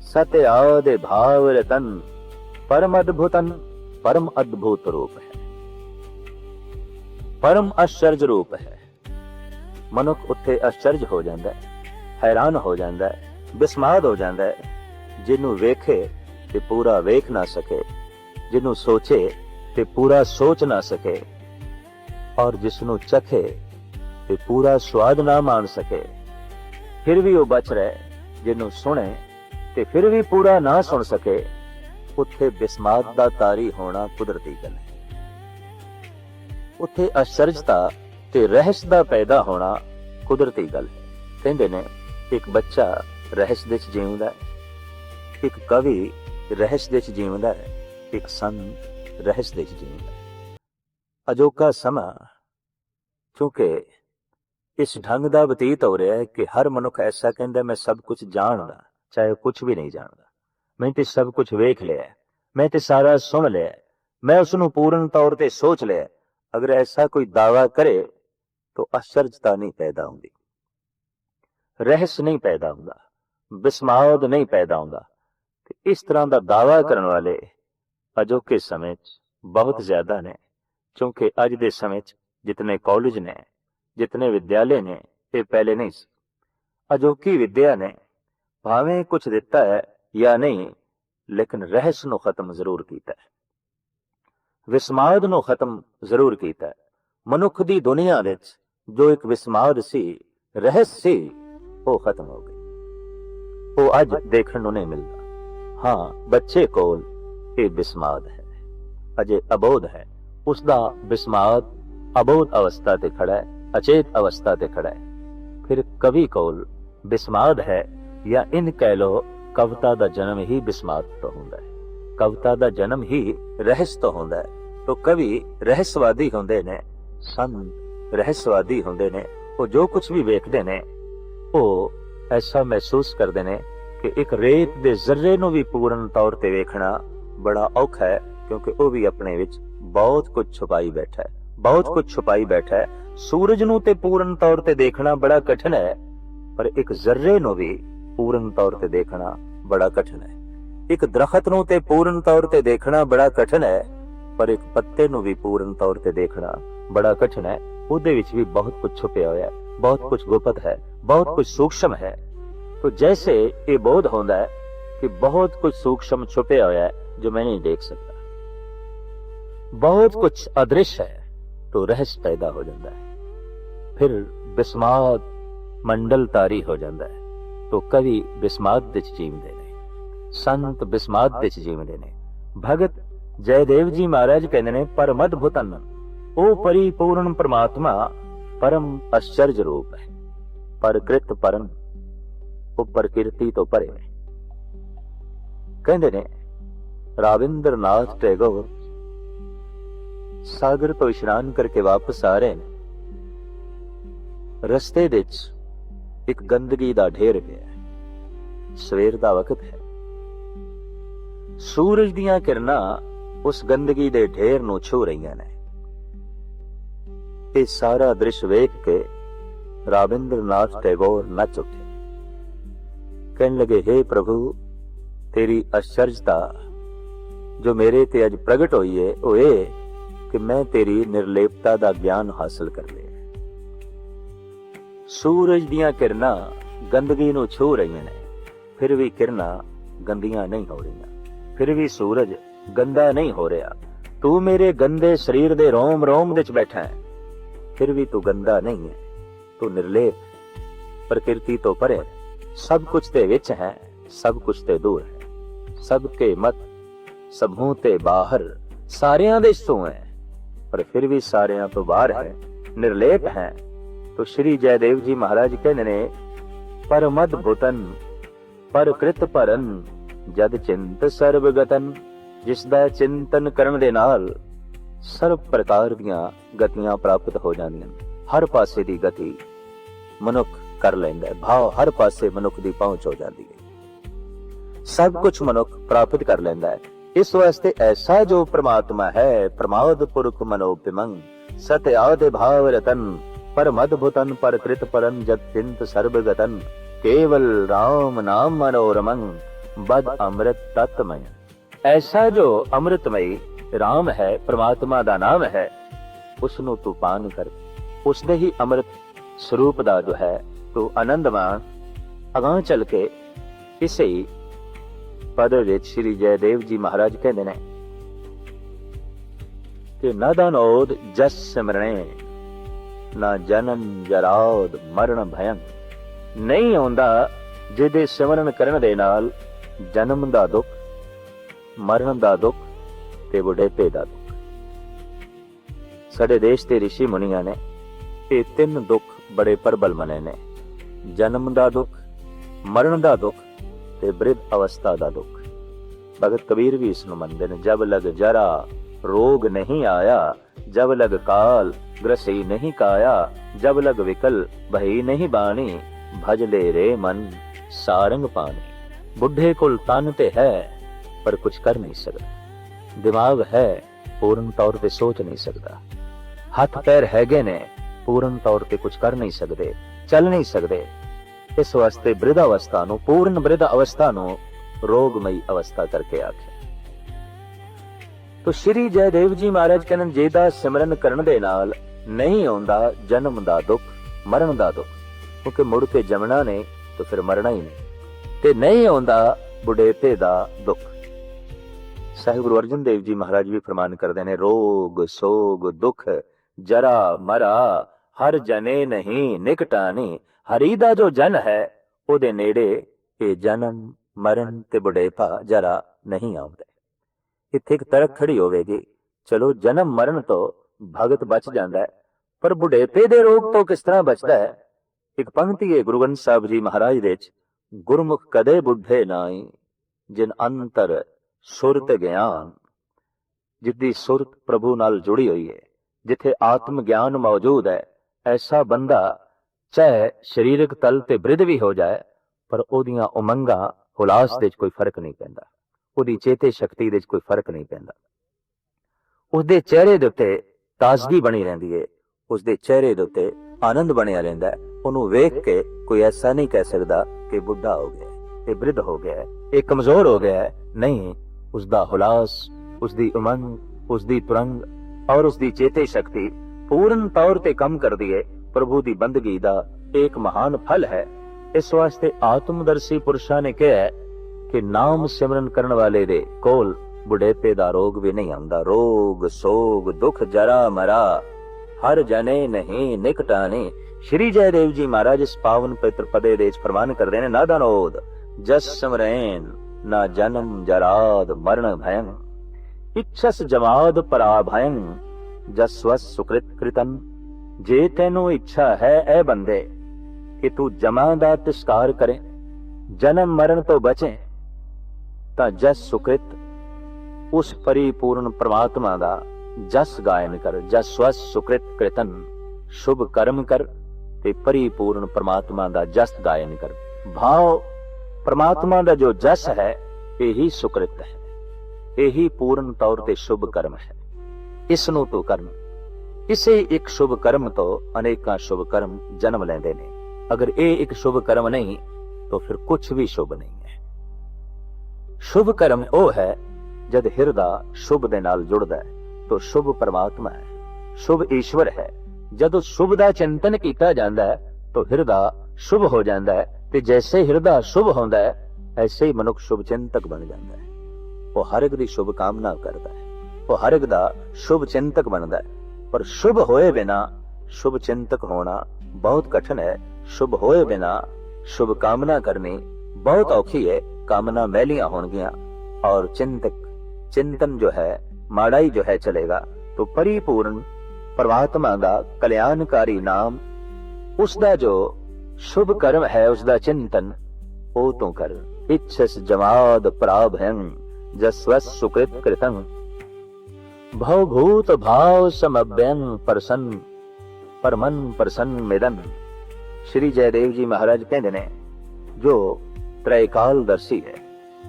ਸਤਿ ਆਦੇ ਭਾਵ ਰਤਨ, ਪਰਮ ਅਦਭੁਤਨ, ਪਰਮ ਅਦਭੁਤ ਰੂਪ ਹੈ। ਪਰਮ ਅਸ਼ਰਜ ਰੂਪ ਹੈ। ਮਨੁੱਖ ਉੱਥੇ ਅਸ਼ਰਜ ਹੋ ਜਾਂਦਾ ਹੈ, ਹੈਰਾਨ ਹੋ ਜਾਂਦਾ ਹੈ, ਬਿਸਮਾਦ ਹੋ ਜਾਂਦਾ ਹੈ, ਜਿਹਨੂੰ ਵੇਖੇ ਤੇ ਪੂਰਾ ਵੇਖ ਨਾ ਸਕੇ, ਜਿਹਨੂੰ ਸੋਚੇ ਤੇ ਪੂਰਾ ਸੋਚ ਨਾ ਸਕੇ ਔਰ ਜਿਸ ਨੂੰ ਚਖੇ ਤੇ ਪੂਰਾ ਸਵਾਦ ਨਾ ਮਾਣ ਸਕੇ। ਫਿਰ ਵੀ ਉਹ ਬਚ ਰਿਹਾ, ਜਿਹਨੂੰ ਸੁਣੇ ਤੇ ਫਿਰ ਵੀ ਪੂਰਾ ਨਾ ਸੁਣ ਸਕੇ, ਉੱਥੇ ਬਿਸਮਾਤ ਦਾ ਤਾਰੀ ਹੋਣਾ ਕੁਦਰਤੀ ਗੱਲ ਹੈ। ਉੱਥੇ ਅਸ਼ਰਜਤਾ ਤੇ ਰਹਿਸ ਦਾ ਪੈਦਾ ਹੋਣਾ ਕੁਦਰਤੀ ਗੱਲ ਹੈ। ਕਹਿੰਦੇ ਨੇ, ਇੱਕ ਬੱਚਾ ਰਹਿਸ ਦੇ ਵਿੱਚ ਜੀਉਂਦਾ ਹੈ, ਇੱਕ ਕਵੀ ਰਹਿਸ ਦੇ ਵਿੱਚ ਜੀਉਂਦਾ ਹੈ, ਇੱਕ ਸੰਤ ਰਹਿਸ ਦੇ ਚ ਹੈ ਅਜੋਕਾ ਸਮਾਂ ਕਿਉਂਕਿ ਇਸ ਢੰਗ ਦਾ ਬਤੀਤ ਹੋ ਰਿਹਾ ਹੈ ਕਿ ਹਰ ਮਨੁੱਖ ਐਸਾ ਕਹਿੰਦਾ ਮੈਂ ਸਭ ਕੁਝ ਜਾਣਦਾ ਚਾਹੇ ਕੁਝ ਵੀ ਨਹੀਂ ਜਾਣਦਾ ਮੈਂ ਤੇ ਸਭ ਕੁਝ ਵੇਖ ਲਿਆ ਮੈਂ ਤੇ ਸਾਰਾ ਸੁਣ ਲਿਆ ਮੈਂ ਉਸ ਨੂੰ ਪੂਰਨ ਤੌਰ ਤੇ ਸੋਚ ਲਿਆ ਅਗਰ ਐਸਾ ਕੋਈ ਦਾਵਾ ਕਰੇ ਤਾਂ ਅਸ਼ਰਜਤਾ ਨਹੀਂ ਪੈਦਾ ਹੁੰਦੀ ਰਹਿਸ ਨਹੀਂ ਪੈਦਾ ਹੁੰਦਾ ਬਿਸਮਾਦ ਨਹੀਂ ਪੈਦਾ ਹੁੰਦਾ ਤੇ ਇਸ ਤਰ੍ਹਾਂ ਦਾ ਦਾਵਾ ਕਰਨ ਵਾਲੇ ਅਜੋਕੇ ਸਮੇਂ 'ਚ ਬਹੁਤ ਜ਼ਿਆਦਾ ਨੇ ਕਿਉਂਕਿ ਅੱਜ ਦੇ ਸਮੇਂ 'ਚ ਜਿਤਨੇ ਕਾਲਜ ਨੇ ਜਿਤਨੇ ਵਿਦਿਆਲੇ ਨੇ ਇਹ ਪਹਿਲੇ ਨਹੀਂ ਸੀ ਅਜੋਕੀ ਵਿਦਿਆ ਨੇ ਭਾਵੇਂ ਕੁਝ ਦਿੱਤਾ ਹੈ ਜਾਂ ਨਹੀਂ ਲੇਕਿਨ ਰਹਿਸ ਨੂੰ ਖਤਮ ਜ਼ਰੂਰ ਕੀਤਾ ਹੈ ਵਿਸਮਾਦ ਨੂੰ ਖਤਮ ਜ਼ਰੂਰ ਕੀਤਾ ਹੈ ਮਨੁੱਖ ਦੀ ਦੁਨੀਆ ਵਿੱਚ ਜੋ ਇੱਕ ਵਿਸਮਾਦ ਸੀ ਰਹਿਸ ਸੀ ਉਹ ਖਤਮ ਹੋ ਗਈ ਉਹ ਅੱਜ ਦੇਖਣ ਨੂੰ ਨਹੀਂ ਮਿਲਦਾ ਹਾਂ ਬੱਚੇ ਕੋਲ ਇਹ ਬਿਸਮਾਦ ਹੈ। ਅਜੇ ਅਬੋਧ ਹੈ। ਉਸ ਦਾ ਵਿਸਮਾਦ ਅਬੋਧ ਅਵਸਥਾ ਤੇ ਖੜਾ ਹੈ, ਅਚੇਤ ਅਵਸਥਾ ਤੇ ਖੜਾ ਹੈ। ਫਿਰ ਕਵੀ ਕੋਲ ਬਿਸਮਾਦ ਹੈ ਜਾਂ ਇਨ ਕਹਿ ਲੋ ਕਵਿਤਾ ਦਾ ਜਨਮ ਹੀ ਵਿਸਮਾਦ ਤੋਂ ਹੁੰਦਾ ਹੈ। ਕਵਿਤਾ ਦਾ ਜਨਮ ਹੀ ਰਹਿਸ ਤੋਂ ਹੁੰਦਾ ਹੈ। ਤੋ ਕਵੀ ਰਹਿਸਵਾਦੀ ਹੁੰਦੇ ਨੇ, ਸੰਤ ਰਹਿਸਵਾਦੀ ਹੁੰਦੇ ਨੇ, ਉਹ ਜੋ ਕੁਝ ਵੀ ਵੇਖਦੇ ਨੇ, ਉਹ ਐਸਾ ਮਹਿਸੂਸ ਕਰਦੇ ਨੇ ਕਿ ਇੱਕ ਰੇਤ ਦੇ ਜ਼ਰਰੇ ਨੂੰ ਵੀ ਪੂਰਨ ਤੌਰ ਤੇ ਵੇਖਣਾ ਬੜਾ ਔਖਾ ਹੈ, ਕਿਉਂਕਿ ਉਹ ਵੀ ਆਪਣੇ ਵਿੱਚ ਬਹੁਤ ਕੁਝ ਛੁਪਾਈ ਬੈਠਾ ਹੈ, ਬਹੁਤ ਕੁਝ ਛੁਪਾਈ ਬੈਠਾ ਹੈ। ਸੂਰਜ ਨੂੰ ਤੇ ਪੂਰਨ ਤੌਰ ਤੇ ਦੇਖਣਾ ਬੜਾ ਕਠਿਨ ਹੈ, ਪਰ ਇੱਕ ਜ਼ਰਰੇ ਨੂੰ ਵੀ ਪੂਰਨ ਤੌਰ ਤੇ ਦੇਖਣਾ ਬੜਾ ਕਠਿਨ ਹੈ। ਇੱਕ ਦਰਖਤ ਨੂੰ ਤੇ ਪੂਰਨ ਤੌਰ ਤੇ ਦੇਖਣਾ ਬੜਾ ਕਠਿਨ ਹੈ, ਪਰ ਇੱਕ ਪੱਤੇ ਨੂੰ ਵੀ ਪੂਰਨ ਤੌਰ ਤੇ ਦੇਖਣਾ ਬੜਾ ਕਠਿਨ ਹੈ। ਉਹਦੇ ਵਿੱਚ ਵੀ ਬਹੁਤ ਕੁਝ ਛੁਪਿਆ ਹੋਇਆ ਹੈ, ਬਹੁਤ ਕੁਝ ਗੁਪਤ ਹੈ, ਬਹੁਤ ਕੁਝ ਸੂਖਸ਼ਮ ਹੈ। ਤੋ ਜੈਸੇ ਇਹ ਬੋਧ ਹੁੰਦਾ ਹੈ ਕਿ ਬਹੁਤ ਕੁਝ ਸੂਖਸ਼ਮ ਛੁਪਿਆ ਹੋਇਆ ਹੈ जो मैं नहीं देख सकता बहुत कुछ अदृश्य है तो रहस्य पैदा हो जाता है फिर बिस्मात मंडल तारी हो जाता है तो कवि बिस्मात ਵਿੱਚ ਜੀਵਦੇ ਨੇ ਸੰਤ ਬਿਸਮਾਤ ਵਿੱਚ ਜੀਵਦੇ ਨੇ ਭਗਤ ਜੈਦੇਵ ਜੀ ਮਹਾਰਾਜ ਕਹਿੰਦੇ ਨੇ ਪਰਮਦ ਭੁਤਨ ਉਹ ਪਰਿਪੂਰਨ ਪ੍ਰਮਾਤਮਾ ਪਰਮ ਅਸ਼ਚਰਜ ਰੂਪ ਹੈ ਪਰਕ੍ਰਿਤ ਪਰਮ ਉਹ ਪ੍ਰਕਿਰਤੀ ਤੋਂ ਪਰੇ ਨੇ ਕਹਿੰਦੇ ਨੇ ਰਾਵਿੰਦਰਨਾਥ ਟੈਗੋਰ ਸਾਗਰ ਤੋਂ ਇਸ਼ਨਾਨ ਕਰਕੇ ਵਾਪਸ ਆ ਰਹੇ ਨੇ। ਰਸਤੇ ਵਿੱਚ ਇੱਕ ਗੰਦਗੀ ਦਾ ਢੇਰ ਪਿਆ ਹੈ। ਸਵੇਰ ਦਾ ਵਕਤ ਹੈ। ਸੂਰਜ ਦੀਆਂ ਕਿਰਨਾਂ ਉਸ ਗੰਦਗੀ ਦੇ ਢੇਰ ਨੂੰ ਛੂ ਰਹੀਆਂ ਨੇ। ਇਹ ਸਾਰਾ ਦ੍ਰਿਸ਼ ਵੇਖ ਕੇ ਰਾਵਿੰਦਰਨਾਥ ਟੈਗੋਰ ਨੱਚ ਉੱਠੇ। ਕਹਿਣ ਲਗੇ हे ਪ੍ਰਭੂ, ਤੇਰੀ ਅਸ਼ਰਜਤਾ ਜੋ ਮੇਰੇ ਤੇ ਅੱਜ ਪ੍ਰਗਟ ਹੋਈ ਹੈ ਉਹ ਇਹ ਕਿ ਮੈਂ ਤੇਰੀ ਨਿਰਲੇਪਤਾ ਦਾ ਗਿਆਨ ਹਾਸਲ ਕਰ ਲਿਆ। ਸੂਰਜ ਦੀਆਂ ਕਿਰਨਾਂ ਗੰਦਗੀ ਨੂੰ ਛੂ ਰਹੀਆਂ ਨੇ, ਫਿਰ ਵੀ ਕਿਰਨਾਂ ਗੰਦੀਆਂ ਨਹੀਂ ਹੋ ਰਹੀਆਂ। ਫਿਰ ਵੀ ਸੂਰਜ ਗੰਦਾ ਨਹੀਂ ਹੋ ਰਿਹਾ। ਤੂੰ ਮੇਰੇ ਗੰਦੇ ਸਰੀਰ ਦੇ ਰੋਮ ਰੋਮ ਵਿੱਚ ਬੈਠਾ ਹੈ। ਫਿਰ ਵੀ ਤੂੰ ਗੰਦਾ ਨਹੀਂ ਹੈ। ਤੂੰ ਨਿਰਲੇਪ, ਪ੍ਰਕਿਰਤੀ ਤੋਂ ਪਰੇ ਸਭ ਕੁਝ ਤੇ ਵਿੱਚ ਹੈ, ਸਭ ਕੁਝ ਤੇ ਦੂਰ ਹੈ। ਸਭ ਕੇ ਮਤ ਸਭੋਂ ਤੇ ਬਾਹਰ ਸਾਰਿਆਂ ਦੇ ਸੋ ਹੈ, ਪਰ ਫਿਰ ਵੀ ਸਾਰਿਆਂ ਤੋਂ ਬਾਹਰ ਹੈ, ਨਿਰਲੇਪ ਹੈ। ਤੋ ਸ਼੍ਰੀ ਜੈਦੇਵ ਜੀ ਮਹਾਰਾਜ ਕਹਿੰਦੇ ਨੇ ਪਰਮਦ ਭੂਤਨ ਪਰਕ੍ਰਿਤ ਪਰਨ ਜਦ ਚਿੰਤ ਸਰਬ ਜਿਸ ਦਾ ਚਿੰਤਨ ਕਰਨ ਦੇ ਨਾਲ ਸਰਵ ਪ੍ਰਕਾਰ ਦੀਆਂ ਗਤੀਆਂ ਪ੍ਰਾਪਤ ਹੋ ਜਾਂਦੀਆਂ ਹਰ ਪਾਸੇ ਦੀ ਗਤੀ ਮਨੁੱਖ ਕਰ ਲੈਂਦਾ ਹੈ, ਭਾਵ ਹਰ ਪਾਸੇ ਮਨੁੱਖ ਦੀ ਪਹੁੰਚ ਹੋ ਜਾਂਦੀ ਹੈ। ਸਭ ਕੁਝ ਮਨੁੱਖ ਪ੍ਰਾਪਤ ਕਰ ਲੈਂਦਾ ਹੈ। ਇਸ ਵਾਸਤੇ ਐਸਾ ਜੋ ਪ੍ਰਮਾਤਮਾ ਹੈ, ਪ੍ਰਮਾਦ ਪੁਰਖ ਮਨੋਪਿਮੰ ਸਤਿ ਆਦੇ ਭਾਵ ਰਤਨ ਪਰਮ ਅਦਭੁਤਨ ਪਰਕ੍ਰਿਤ ਪਰੰ ਜਗ ਤਿੰਤ ਕੇਵਲ RAM ਨਾਮ ਮਨੋਰਮੰ, ਬਦ ਅੰਮ੍ਰਿਤ ਤਤਮਯ। ਐਸਾ ਜੋ ਅੰਮ੍ਰਿਤਮਈ RAM ਹੈ, ਪ੍ਰਮਾਤਮਾ ਦਾ ਨਾਮ ਹੈ ਉਸ ਨੂੰ ਤੂੰ ਪਾਨ ਕਰ। ਉਸ ਦੇ ਹੀ ਅੰਮ੍ਰਿਤ ਸਰੂਪ ਦਾ ਜੋ ਹੈ, ਤੂੰ ਆਨੰਦ ਮਾਣ ਅਗਾਂਹ ਚੱਲ ਕੇ ਇਸੇ ਪਦ ਵਿੱਚ ਸ੍ਰੀ ਜੈਦੇਵ ਜੀ ਮਹਾਰਾਜ ਕਹਿੰਦੇ ਨੇ ਕਿ ਨਦਨੋਦ ਜਸ ਸਿਮਰਣੇ, ਨਾ ਜਨਮ ਜਰਾਉਦ ਮਰਨ ਭਯੰ। ਨਹੀਂ ਆਉਂਦਾ ਜਿਹਦੇ ਸਿਮਰਨ ਕਰਨ ਦੇ ਨਾਲ ਜਨਮ ਦਾ ਦੁੱਖ, ਮਰਨ ਦਾ ਦੁੱਖ ਤੇ ਬੁਢੇਪੇ ਦਾ ਦੁੱਖ। ਸਾਡੇ ਦੇਸ਼ ਦੇ ઋષਿ ਮੁਨੀਆਂ ਨੇ ਇਹ ਤਿੰਨ ਦੁੱਖ ਬੜੇ ਪ੍ਰਬਲ ਮਨੇ ਨੇ। ਜਨਮ ਦਾ ਦੁੱਖ, ਮਰਨ ਦਾ ਦੁੱਖ ਤੇ ਬ੍ਰਿਧ ਅਵਸਥਾ ਦਾ ਦੁੱਖ। ਭਗਤ ਕਬੀਰ ਵੀ ਇਸ ਨੂੰ ਮੰਨਦੇ ਨੇ, ਜਬ ਲਗ ਜਰਾ ਰੋਗ ਨਹੀਂ ਆਇਆ, ਜਬ ਲਗ ਕਾਲ ਗ੍ਰਸਈ ਨਹੀਂ ਕਾਇਆ, ਜਬ ਲਗ ਵਿਕਲ ਭਈ ਨਹੀਂ ਬਾਣੀ, ਭਜ ਲੈ ਰੇ ਮਨ ਸਾਰੰਗ ਪਾਣੀ। ਬੁੱਢੇ ਕੋਲ ਤਨ ਤੇ ਹੈ, ਪਰ ਕੁਝ ਕਰ ਨਹੀਂ ਸਕਦਾ। ਦਿਮਾਗ ਹੈ, ਪੂਰਨ ਤੌਰ ਤੇ ਸੋਚ ਨਹੀਂ ਸਕਦਾ। ਹੱਥ ਪੈਰ ਹੈਗੇ ਨੇ, ਪੂਰਨ ਤੌਰ ਤੇ ਕੁਝ ਕਰ ਨਹੀਂ ਸਕਦੇ, ਚੱਲ ਨਹੀਂ ਸਕਦੇ। ਇਸ ਵਾਸਤੇ ਬ੍ਰਿਧ ਅਵਸਥਾ ਨੂੰ, ਪੂਰਨ ਬ੍ਰਿਧ ਅਵਸਥਾ ਨੂੰ ਰੋਗਮਈ ਅਵਸਥਾ ਕਰਕੇ ਆਖਿਆ। ਤੋ ਸ਼੍ਰੀ ਜੈਦੇਵ ਜੀ ਮਹਾਰਾਜ ਕਹਿੰਦੇ ਜੇ ਦਾ ਸਿਮਰਨ ਕਰਨ ਦੇ ਨਾਲ ਨਹੀਂ ਆਉਂਦਾ, ਜਨਮ ਦਾ ਦੁੱਖ, ਮਰਨ ਦਾ ਦੁੱਖ, ਕਿਉਂਕਿ ਮੁੜ ਕੇ ਜਮਣਾ ਨੇ ਤਾਂ ਫਿਰ ਮਰਨਾ ਹੀ ਨਹੀਂ। ਤੇ ਨਹੀਂ ਆਉਂਦਾ ਬੁਢੇਪੇ ਦਾ ਦੁੱਖ। ਸਾਹਿਬ ਗੁਰੂ ਅਰਜਨ ਦੇਵ ਜੀ ਮਹਾਰਾਜ ਵੀ ਫਰਮਾਨ ਕਰਦੇ ਨੇ, ਰੋਗ, ਸੋਗ, ਦੁੱਖ, ਜਰਾ ਮਰਾ, ਹਰ ਜਨੇ ਨਹੀਂ ਨਿਕਟਾਣੀ ਹਰੀ ਦਾ ਜੋ ਜਨ ਹੈ, ਉਹਦੇ ਨੇੜੇ ਇਹ ਜਨਮ, ਮਰਨ ਤੇ ਬੁਢੇਪਾ ਜਰਾ ਨਹੀਂ ਆਉਂਦਾ। ਇੱਥੇ ਇੱਕ ਤਰਕ ਖੜੀ ਹੋਵੇਗੀ, ਚਲੋ ਜਨਮ, ਮਰਨ ਤੋਂ ਭਗਤ ਬਚ ਜਾਂਦਾ ਹੈ, ਪਰ ਬੁਢੇਪੇ ਦੇ ਰੋਗ ਤੋਂ ਕਿਸ ਤਰ੍ਹਾਂ ਬਚਦਾ ਹੈ? ਇੱਕ ਪੰਕਤੀ ਹੈ ਗੁਰੂ ਗ੍ਰੰਥ ਸਾਹਿਬ ਜੀ ਮਹਾਰਾਜ ਦੇ ਵਿੱਚ, ਗੁਰਮੁਖ ਕਦੇ ਬੁੱਢੇ ਨਾਈ ਜਿਨ ਅੰਤਰ ਸੁਰਤ ਗਿਆਨ, ਜਿੱਦੀ ਸੁਰਤ ਪ੍ਰਭੂ ਨਾਲ ਜੁੜੀ ਹੋਈ ਹੈ, ਜਿੱਥੇ ਆਤਮ ਗਿਆਨ ਮੌਜੂਦ ਹੈ, ਐਸਾ ਬੰਦਾ ਚਾਹੇ ਸਰੀਰਕ ਤਲ ਤੇ ਬ੍ਰਿਧ ਵੀ ਹੋ ਜਾਏ, ਪਰ ਉਹਦੀਆਂ ਉਮੰਗਾਂ, ਹੁਲਾਸ ਦੇ ਵਿੱਚ ਕੋਈ ਫ਼ਰਕ ਨਹੀਂ ਪੈਂਦਾ। ਉਹਦੀ ਚੇਤੇ ਸ਼ਕਤੀ ਦੇ ਵਿੱਚ ਕੋਈ ਫ਼ਰਕ ਨਹੀਂ ਪੈਂਦਾ। ਉਸਦੇ ਚਿਹਰੇ ਦੇ ਉੱਤੇ ਤਾਜ਼ਗੀ ਬਣੀ ਰਹਿੰਦੀ ਹੈ ਉਸਦੇ ਚਿਹਰੇ ਦੇ ਉੱਤੇ ਆਨੰਦ ਬਣਿਆ ਰਹਿੰਦਾ ਉਹਨੂੰ ਵੇਖ ਕੇ ਕੋਈ ਐਸਾ ਨਹੀਂ ਕਹਿ ਸਕਦਾ ਕਿ ਬੁੱਢਾ ਹੋ ਗਿਆ ਇਹ ਬ੍ਰਿਧ ਹੋ ਗਿਆ ਇਹ ਕਮਜ਼ੋਰ ਹੋ ਗਿਆ ਨਹੀਂ, ਉਸਦਾ ਹੁਲਾਸ, ਉਸਦੀ ਉਮੰਗ, ਉਸਦੀ ਤੁਰੰਗ ਔਰ ਉਸਦੀ ਚੇਤੇ ਸ਼ਕਤੀ ਪੂਰਨ ਤੌਰ ਤੇ ਕੰਮ ਕਰਦੀ ਹੈ ਪ੍ਰਭੂ ਦੀ ਬੰਦਗੀ ਦਾ ਇੱਕ ਮਹਾਨ ਫਲ ਹੈ। ਇਸ ਵਾਸਤੇ ਆਤਮਦਰਸ਼ੀ ਪੁਰਸ਼ਾਂ ਨੇ ਕਿਹਾ ਕਿ ਨਾਮ ਸਿਮਰਨ ਕਰਨ ਵਾਲੇ ਦੇ ਕੋਲ ਬੁਢੇਪੇ ਦਾ ਰੋਗ ਵੀ ਨਹੀਂ ਆਉਂਦਾ। ਰੋਗ, ਸੋਗ, ਦੁੱਖ, ਜਰਾ ਮਰਾ, ਹਰ ਜਨੇ ਨਹੀਂ ਨਿਕਟਾਨੇ ਸ਼੍ਰੀ ਜੈਦੇਵ ਜੀ ਮਹਾਰਾਜ ਇਸ ਪਾਵਨ ਪਵਿੱਤਰ ਪਦੇ ਦੇ ਵਿੱਚ ਫਰਮਾਨ ਕਰਦੇ ਨੇ। ਨਾਦਨੋਦ ਜਸ ਸਮਰੈਨ, ਨਾ ਜਨਮ ਜਰਾਦ, ਮਰਨ ਭਯੰ। ਇਛਸ ਜਮਾਦ ਪਰਾ ਭਯੰ, ਜਸਵਸ ਸੁਕ੍ਰਿਤ ਕ੍ਰਿਤਨ ਜੇ ਤੈਨੂੰ ਇੱਛਾ ਹੈ ਐ ਬੰਦੇ, ਕਿ ਤੂੰ ਜਮਾਂ ਦਾ ਤਿਸਕਾਰ ਕਰੇ, ਜਨਮ ਮਰਨ ਤੋਂ ਬਚੇ, ਤਾਂ ਜਸ ਸੁਕ੍ਰਿਤ ਉਸ ਪਰਿਪੂਰਨ ਪ੍ਰਮਾਤਮਾ ਦਾ ਜਸ ਗਾਇਨ ਕਰ ਜਸਵਸ ਸੁਕ੍ਰਿਤ ਕ੍ਰਿਤਨ, ਸ਼ੁਭ ਕਰਮ ਕਰ ਤੇ ਪਰਿਪੂਰਨ ਪ੍ਰਮਾਤਮਾ ਦਾ ਜਸ ਗਾਇਨ ਕਰ। ਭਾਵ ਪ੍ਰਮਾਤਮਾ ਦਾ ਜੋ ਜਸ ਹੈ, ਇਹੀ ਸੁਕ੍ਰਿਤ ਹੈ, ਇਹੀ ਪੂਰਨ ਤੌਰ ਤੇ ਸ਼ੁਭ ਕਰਮ ਹੈ, ਇਸ ਨੂੰ ਤੂੰ ਕਰਨ। ਇਸੇ ਇੱਕ ਸ਼ੁਭ ਕਰਮ ਤੋਂ ਅਨੇਕਾਂ ਸ਼ੁਭ ਕਰਮ ਜਨਮ ਲੈਂਦੇ ਨੇ। ਅਗਰ ਇਹ ਇੱਕ ਸ਼ੁਭ ਕਰਮ ਨਹੀਂ, ਤਾਂ ਫਿਰ ਕੁਝ ਵੀ ਸ਼ੁਭ ਨਹੀਂ ਹੈ। ਸ਼ੁਭ ਕਰਮ ਉਹ ਹੈ, ਜਦ ਹਿਰਦਾ ਸ਼ੁਭ ਦੇ ਨਾਲ ਜੁੜਦਾ ਹੈ, ਤਾਂ ਸ਼ੁਭ ਪਰਮਾਤਮਾ ਹੈ। ਸ਼ੁਭ ਈਸ਼ਵਰ ਹੈ। ਜਦੋਂ ਸ਼ੁਭ ਦਾ ਚਿੰਤਨ ਕੀਤਾ ਜਾਂਦਾ ਹੈ, ਤਾਂ ਹਿਰਦਾ ਸ਼ੁਭ ਹੋ ਜਾਂਦਾ ਹੈ ਤੇ ਜੈਸੇ ਹਿਰਦਾ ਸ਼ੁਭ ਹੁੰਦਾ ਹੈ, ਐਸੇ ਹੀ ਮਨੁੱਖ ਸ਼ੁਭ ਚਿੰਤਕ ਬਣ ਜਾਂਦਾ ਹੈ। ਉਹ ਹਰ ਇੱਕ ਦੀ ਸ਼ੁਭ ਕਾਮਨਾ ਕਰਦਾ ਹੈ। ਉਹ ਹਰ ਇੱਕ ਦਾ ਸ਼ੁਭ ਚਿੰਤਕ ਬਣਦਾ ਹੈ। ਪਰ ਸ਼ੁਭ ਹੋਏ ਬਿਨਾ ਸ਼ੁਭ ਚਿੰਤਕ ਹੋਣਾ ਬਹੁਤ ਕਠਿਨ ਹੈ ਸ਼ੁਭ ਹੋਏ ਬਿਨਾ ਸ਼ੁਭ ਕਾਮਨਾ ਕਰਨੀ ਬਹੁਤ ਔਖੀ ਹੈ ਕਾਮਨਾ ਮੈਲੀਆਂ ਹੋਣਗੀਆਂ ਔਰ ਚਿੰਤਕ ਚਿੰਤਨ ਜੋ ਹੈ ਮਾੜਾ ਹੀ ਜੋ ਹੈ ਚਲੇਗਾ तो परिपूर्ण परमात्मा ਦਾ ਕਲਿਆਣਕਾਰੀ ਨਾਮ ਉਸ ਦਾ ਜੋ ਸ਼ੁਭ ਕਰਮ ਹੈ ਉਸ ਦਾ ਚਿੰਤਨ ਉਹ ਤੋਂ ਕਰ ਇਛਸ ਜਮਾਦ ਪ੍ਰਾਭੰ ਜਸਵਸ ਸੁਕ੍ਰਿਤ ਕ੍ਰਿਤੰ ਭਉ ਭੂਤ ਭਾਵ ਸਮਭਯੰ ਪ੍ਰਸੰਨ ਪਰਮਨ ਪ੍ਰਸੰਨ ਮਿਦਨ ਸ਼੍ਰੀ ਜੈਦੇਵ ਜੀ ਮਹਾਰਾਜ ਕਹਿੰਦੇ ਨੇ ਜੋ ਤ੍ਰੈਕਾਲ ਦਰਸੀ ਹੈ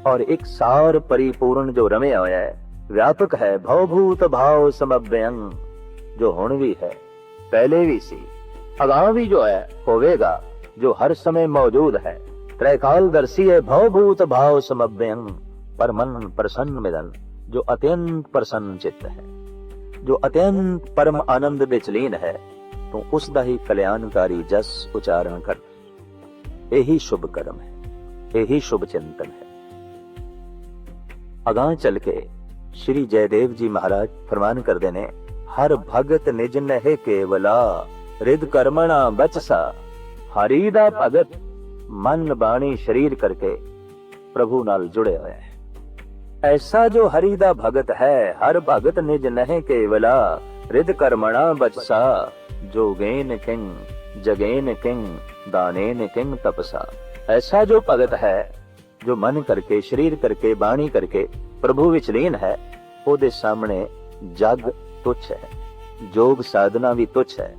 ਔਰ ਇੱਕ ਸਾਰ ਪਰਿਪੂਰਨ ਜੋ ਰਮਿਆ ਹੋਇਆ ਹੈ ਵਿਆਪਕ ਹੈ ਭਉ ਭੂਤ ਭਾਵ ਸਮਭਯੰ ਜੋ ਹੁਣ ਵੀ ਹੈ ਪਹਿਲੇ ਵੀ ਸੀ ਅਗਾਹ ਵੀ ਜੋ ਹੈ ਹੋਵੇਗਾ ਜੋ ਹਰ ਸਮੇਂ ਮੌਜੂਦ ਹੈ ਤ੍ਰੈਕਾਲ ਦਰਸੀ ਹੈ ਭਉ ਭੂਤ ਭਾਵ ਸਮਭਯੰ ਪਰਮਨ ਪ੍ਰਸੰਨ ਮਿਦਨ ਜੋ ਅਤਿਅੰਤ ਪ੍ਰਸੰਨ ਚਿੱਤ ਹੈ, ਜੋ ਅਤਿਅੰਤ ਪਰਮ ਆਨੰਦ ਵਿੱਚ ਲੀਨ ਹੈ, ਤੂੰ ਉਸ ਦਾ ਹੀ ਕਲਿਆਣਕਾਰੀ ਜਸ ਉਚਾਰਨ ਕਰ। ਇਹੀ ਸ਼ੁਭ ਕਰਮ ਹੈ, ਇਹੀ ਸ਼ੁਭ ਚਿੰਤਨ ਹੈ। ਅਗਾਹ ਚੱਲ ਕੇ ਸ਼੍ਰੀ ਜੈਦੇਵ ਜੀ ਮਹਾਰਾਜ ਫਰਮਾਨ ਕਰਦੇ ਨੇ, ਹਰ ਭਗਤ ਨਿਜ ਨਹਿ ਕੇਵਲਾ, ਰਿਦ ਕਰਮਣਾ ਬਚਸਾ, ਹਰੀ ਦਾ ਭਗਤ ਮਨ ਬਾਣੀ ਸਰੀਰ ਕਰਕੇ ਪ੍ਰਭੂ ਨਾਲ ਜੁੜਿਆ ਹੋਇਆ ਹੈ। ਐਸਾ ਜੋ ਹਰੀ ਦਾ ਭਗਤ ਹੈ ਹਰ ਭਗਤ ਨਿਜ ਨਹਿ ਕੇਵਲਾ ਰਿਦ ਕਰਮਣਾ ਬਚਸਾ ਜੋਗੇਨ ਕਿੰਗ ਜਗੇਨ ਕਿੰਗ ਦਾਨੇਨ ਕਿੰਗ ਤਪਸਾ ਐਸਾ ਜੋ ਭਗਤ ਹੈ ਜੋ ਮਨ ਕਰਕੇ ਸਰੀਰ ਕਰਕੇ ਬਾਣੀ ਕਰਕੇ ਪ੍ਰਭੂ ਵਿੱਚ ਲੀਨ ਹੈ ਉਹਦੇ ਸਾਹਮਣੇ ਜਗ ਤੁੱਛ ਹੈ ਜੋਗ ਸਾਧਨਾ ਵੀ ਤੁੱਛ ਹੈ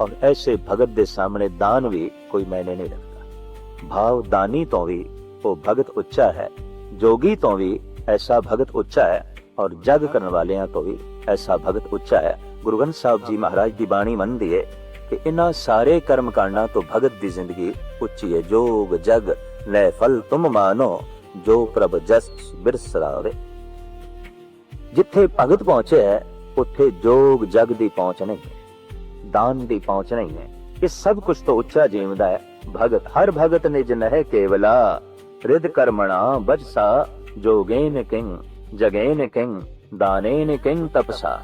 ਔਰ ਐਸੇ ਭਗਤ ਦੇ ਸਾਹਮਣੇ ਦਾਨ ਵੀ ਕੋਈ ਮਾਇਨੇ ਨਹੀਂ ਰੱਖਦਾ ਭਾਵ ਦਾਨੀ ਤੋਂ ਵੀ ਉਹ ਭਗਤ ਉੱਚਾ ਹੈ ਜੋਗੀ ਤੋਂ ਵੀ ਐਸਾ ਭਗਤ ਉੱਚਾ ਹੈ ਔਰ ਜਗ ਕਰਨ ਵਾਲਿਆਂ ਤੋਂ ਵੀ ਐਸਾ ਭਗਤ ਉੱਚਾ ਹੈ ਗੁਰੂ ਗ੍ਰੰਥ ਸਾਹਿਬ ਜੀ ਮਹਾਰਾਜ ਦੀ ਬਾਣੀ ਮੰਨਦੀ ਹੈ ਕਿ ਇਹਨਾਂ ਸਾਰੇ ਕਰਮ ਕਾਂਡਾਂ ਤੋਂ ਭਗਤ ਦੀ ਜ਼ਿੰਦਗੀ ਉੱਚੀ ਹੈ ਜੋਗ ਜਗ ਲੈ ਫਲ ਤੁਮ ਮਾਨੋ ਜੋ ਪ੍ਰਭ ਜਸ ਬਿਰਸਰਾਵੇ ਜਿੱਥੇ ਭਗਤ ਪਹੁੰਚੇ ਹੈ ਉੱਥੇ ਜੋਗ ਜਗ ਦੀ ਪਹੁੰਚ ਨਹੀਂ ਹੈ ਦਾਨ ਦੀ ਪਹੁੰਚ ਨਹੀਂ ਹੈ ਇਹ ਸਭ ਕੁਝ ਤੋਂ ਉੱਚਾ ਜੀਵਦਾ ਹੈ ਭਗਤ ਹਰ ਭਗਤ ਨਿਜ ਨਹਿ ਕੇਵਲਾ ਰਿਦ ਕਰਮਣਾ ਬਜਸਾ ਜੋਗੇਨ ਕਿੰਗ ਜਗੇਨ ਕਿੰਗ ਦਾਨੇਨ ਕਿੰਗ ਤਪਸਾ।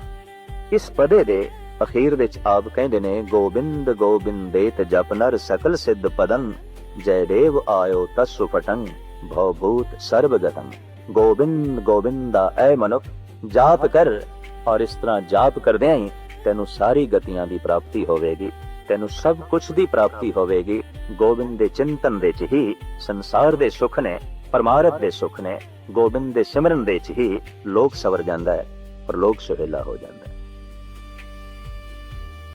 ਇਸ ਪਦੇ ਦੇ ਅਖੀਰ ਵਿੱਚ ਆਪ ਕਹਿੰਦੇ ਨੇ, ਗੋਬਿੰਦ ਗੋਬਿੰਦੇਤ ਜਪ ਨਰ ਸਕਲ ਸਿੱਧ ਪਦੰ ਜੈ ਦੇਵ ਆਇਓ ਤਸੁ ਪਟੰ ਭਉ ਭੂਤ ਸਰਬ ਗਤੰ ਗੋਬਿੰਦ ਗੋਬਿੰਦਾ ਐ ਮਨੁੱਖ, ਜਾਪ ਕਰ, ਔਰ ਇਸ ਤਰ੍ਹਾਂ ਜਾਪ ਕਰਦਿਆਂ ਹੀ ਤੈਨੂੰ ਸਾਰੀ ਗਤੀਆਂ ਦੀ ਪ੍ਰਾਪਤੀ ਹੋਵੇਗੀ, ਤੈਨੂੰ ਸਭ ਕੁਝ ਦੀ ਪ੍ਰਾਪਤੀ ਹੋਵੇਗੀ। ਗੋਬਿੰਦ ਦੇ ਚਿੰਤਨ ਵਿੱਚ ਹੀ ਸੰਸਾਰ ਦੇ ਸੁੱਖ ਨੇ ਪਰਮਾਰਥ ਦੇ ਸੁੱਖ ਨੇ, ਗੋਬਿੰਦ ਦੇ ਸਿਮਰਨ ਦੇ ਚ ਹੀ ਲੋਕ ਸਵਰ ਜਾਂਦਾ ਹੈ ਪਰ ਲੋਕ ਸੁਹੇਲਾ ਹੋ ਜਾਂਦਾ